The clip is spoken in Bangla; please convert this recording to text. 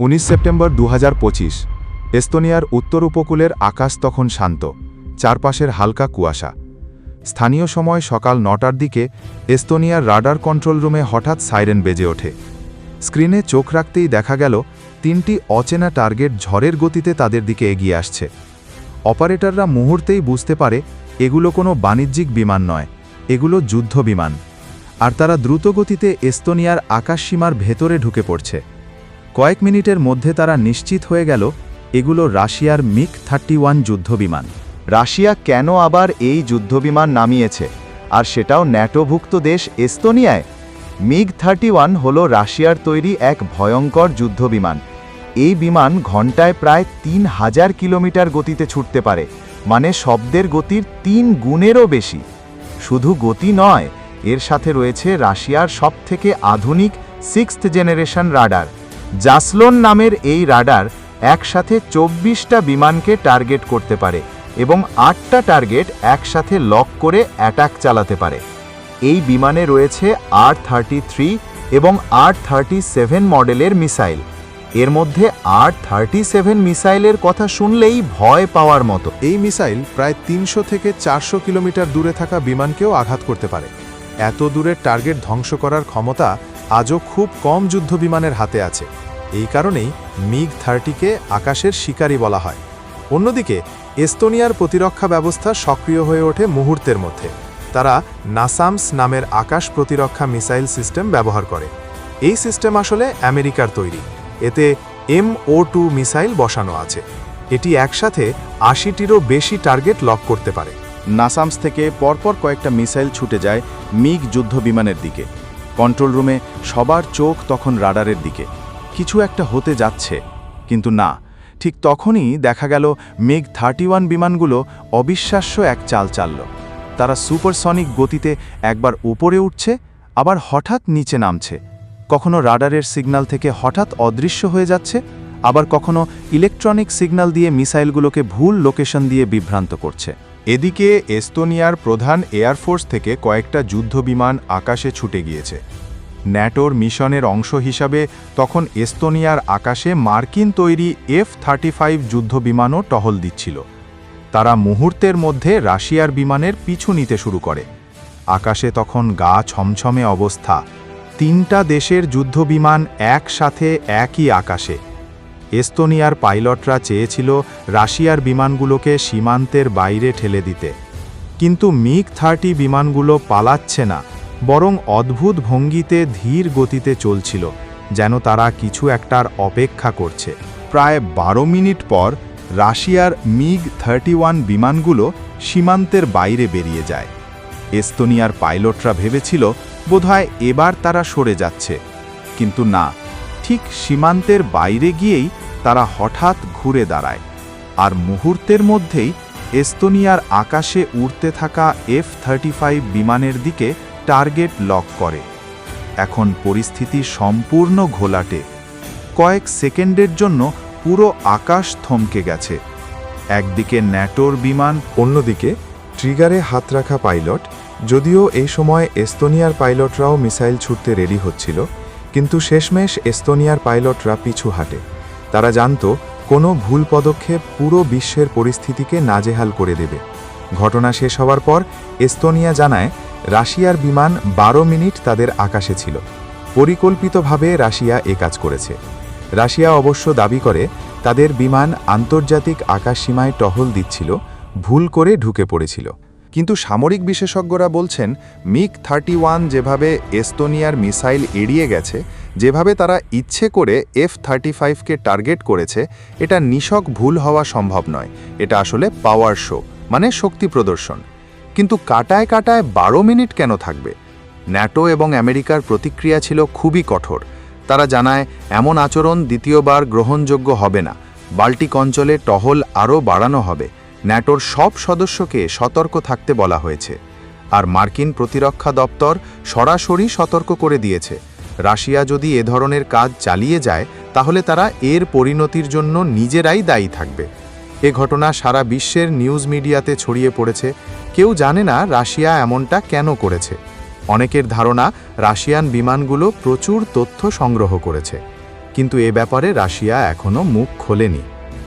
উনিশ সেপ্টেম্বর দু হাজার পঁচিশ। এস্তোনিয়ার উত্তর উপকূলের আকাশ তখন শান্ত, চারপাশের হালকা কুয়াশা। স্থানীয় সময় সকাল নটার দিকে এস্তোনিয়ার রাডার কন্ট্রোল রুমে হঠাৎ সাইরেন বেজে ওঠে। স্ক্রিনে চোখ রাখতেই দেখা গেল, তিনটি অচেনা টার্গেট ঝড়ের গতিতে তাদের দিকে এগিয়ে আসছে। অপারেটররা মুহূর্তেই বুঝতে পারে, এগুলো কোনো বাণিজ্যিক বিমান নয়, এগুলো যুদ্ধ বিমান। আর তারা দ্রুত গতিতে এস্তোনিয়ার আকাশসীমার ভেতরে ঢুকে পড়ছে। কয়েক মিনিটের মধ্যে তারা নিশ্চিত হয়ে গেল, এগুলো রাশিয়ার মিক থার্টি ওয়ান যুদ্ধবিমান। রাশিয়া কেন আবার এই যুদ্ধবিমান নামিয়েছে? আর সেটাও ন্যাটোভুক্ত দেশ এস্তোনিয়ায়? মিগ থার্টি ওয়ান হল রাশিয়ার তৈরি এক ভয়ঙ্কর যুদ্ধবিমান। এই বিমান ঘন্টায় প্রায় তিন হাজার কিলোমিটার গতিতে ছুটতে পারে মানে শব্দের গতির তিন গুণেরও বেশি। শুধু গতি নয়, এর সাথে রয়েছে রাশিয়ার সবথেকে আধুনিক সিক্সথ জেনারেশন রাডার। জাসলোন নামের এই রাডার একসাথে চব্বিশটা বিমানকে টার্গেট করতে পারে এবং আটটা টার্গেট একসাথে লক করে অ্যাটাক চালাতে পারে। এই বিমানে রয়েছে আর থার্টি থ্রি এবং আর থার্টি সেভেন মডেলের মিসাইল। এর মধ্যে আর থার্টি সেভেন মিসাইলের কথা শুনলেই ভয় পাওয়ার মতো। এই মিসাইল প্রায় তিনশো থেকে চারশো কিলোমিটার দূরে থাকা বিমানকেও আঘাত করতে পারে। এত দূরের টার্গেট ধ্বংস করার ক্ষমতা আজও খুব কম যুদ্ধ বিমানের হাতে আছে। এই কারণেই মিগ থার্টিকে আকাশের শিকারী বলা হয়। অন্যদিকে, এস্তোনিয়ার প্রতিরক্ষা ব্যবস্থা সক্রিয় হয়ে ওঠে মুহূর্তের মধ্যে। তারা নাসামস নামের আকাশ প্রতিরক্ষা মিসাইল সিস্টেম ব্যবহার করে। এই সিস্টেম আসলে আমেরিকার তৈরি। এতে এম ও টু মিসাইল বসানো আছে। এটি একসাথে আশিটিরও বেশি টার্গেট লক করতে পারে। নাসামস থেকে পরপর কয়েকটা মিসাইল ছুটে যায় মিগ যুদ্ধ বিমানের দিকে। কন্ট্রোল রুমে সবার চোখ তখন রাডারের দিকে। কিছু একটা হতে যাচ্ছে। কিন্তু না, ঠিক তখনই দেখা গেল মেঘ থার্টি বিমানগুলো অবিশ্বাস্য এক চাল চালল। তারা সুপারসনিক গতিতে একবার উপরে উঠছে, আবার হঠাৎ নিচে নামছে। কখনো রাডারের সিগন্যাল থেকে হঠাৎ অদৃশ্য হয়ে যাচ্ছে, আবার কখনো ইলেকট্রনিক সিগন্যাল দিয়ে মিসাইলগুলোকে ভুল লোকেশন দিয়ে বিভ্রান্ত করছে। এদিকে এস্তোনিয়ার প্রধান এয়ারফোর্স থেকে কয়েকটা যুদ্ধবিমান আকাশে ছুটে গিয়েছে। ন্যাটোর মিশনের অংশ হিসাবে তখন এস্তোনিয়ার আকাশে মার্কিন তৈরি এফ থার্টি ফাইভ যুদ্ধবিমানও টহল দিচ্ছিল। তারা মুহূর্তের মধ্যে রাশিয়ার বিমানের পিছু নিতে শুরু করে। আকাশে তখন গা ছমছমে অবস্থা। তিনটা দেশের যুদ্ধবিমান একসাথে একই আকাশে। এস্তোনিয়ার পাইলটরা চেয়েছিল রাশিয়ার বিমানগুলোকে সীমান্তের বাইরে ঠেলে দিতে। কিন্তু মিগ থার্টি বিমানগুলো পালাচ্ছে না। বরং অদ্ভুত ভঙ্গিতে ধীর গতিতে চলছিল, যেন তারা কিছু একটার অপেক্ষা করছে। প্রায় বারো মিনিট পর, রাশিয়ার মিগ থার্টি বিমানগুলো সীমান্তের বাইরে বেরিয়ে যায়। এস্তোনিয়ার পাইলটরা ভেবেছিল, বোধহয় এবার তারা সরে যাচ্ছে। কিন্তু না, ঠিক সীমান্তের বাইরে গিয়েই তারা হঠাৎ ঘুরে দাঁড়ায়। আর মুহূর্তের মধ্যেই এস্তোনিয়ার আকাশে উড়তে থাকা এফ থার্টি বিমানের দিকে টার্গেট লক করে। এখন পরিস্থিতি সম্পূর্ণ ঘোলাটে। কয়েক সেকেন্ডের জন্য পুরো আকাশ থমকে গেছে। একদিকে ন্যাটোর বিমান, অন্যদিকে ট্রিগারে হাত রাখা পাইলট, যদিও এই সময় এস্তোনিয়ার পাইলটরাও মিসাইল ছুটতে রেডি হচ্ছিল, কিন্তু শেষমেশ এস্তোনিয়ার পাইলটরা পিছু হাঁটে। তারা জানত, কোনো ভুল পদক্ষেপ পুরো বিশ্বের পরিস্থিতিকে নাজেহাল করে দেবে। ঘটনা শেষ হওয়ার পর এস্তোনিয়া জানায় রাশিয়ার বিমান বারো মিনিট তাদের আকাশে ছিল। পরিকল্পিতভাবে রাশিয়া এ কাজ করেছে। রাশিয়া অবশ্য দাবি করে, তাদের বিমান আন্তর্জাতিক আকাশসীমায় টহল দিচ্ছিল, ভুল করে ঢুকে পড়েছিল। কিন্তু সামরিক বিশেষজ্ঞরা বলছেন মিক থার্টি যেভাবে এস্তোনিয়ার মিসাইল এড়িয়ে গেছে, যেভাবে তারা ইচ্ছে করে এফ থার্টি ফাইভকে টার্গেট করেছে, এটা নিশক ভুল হওয়া সম্ভব নয়। এটা আসলে পাওয়ার শো মানে শক্তি প্রদর্শন। কিন্তু কাটায় কাটায় বারো মিনিট কেন থাকবে? ন্যাটো এবং আমেরিকার প্রতিক্রিয়া ছিল খুবই কঠোর। তারা জানায়, এমন আচরণ দ্বিতীয়বার গ্রহণযোগ্য হবে না। বাল্টিক অঞ্চলে টহল আরও বাড়ানো হবে। ন্যাটোর সব সদস্যকে সতর্ক থাকতে বলা হয়েছে। আর মার্কিন প্রতিরক্ষা দপ্তর সরাসরি সতর্ক করে দিয়েছে। রাশিয়া যদি এ ধরনের কাজ চালিয়ে যায়, তাহলে তারা এর পরিণতির জন্য নিজেরাই দায়ী থাকবে। এ ঘটনা সারা বিশ্বের নিউজ মিডিয়াতে ছড়িয়ে পড়েছে। কেউ জানে না রাশিয়া এমনটা কেন করেছে। অনেকের ধারণা, রাশিয়ান বিমানগুলো প্রচুর তথ্য সংগ্রহ করেছে। কিন্তু এ ব্যাপারে রাশিয়া এখনও মুখ খোলেনি।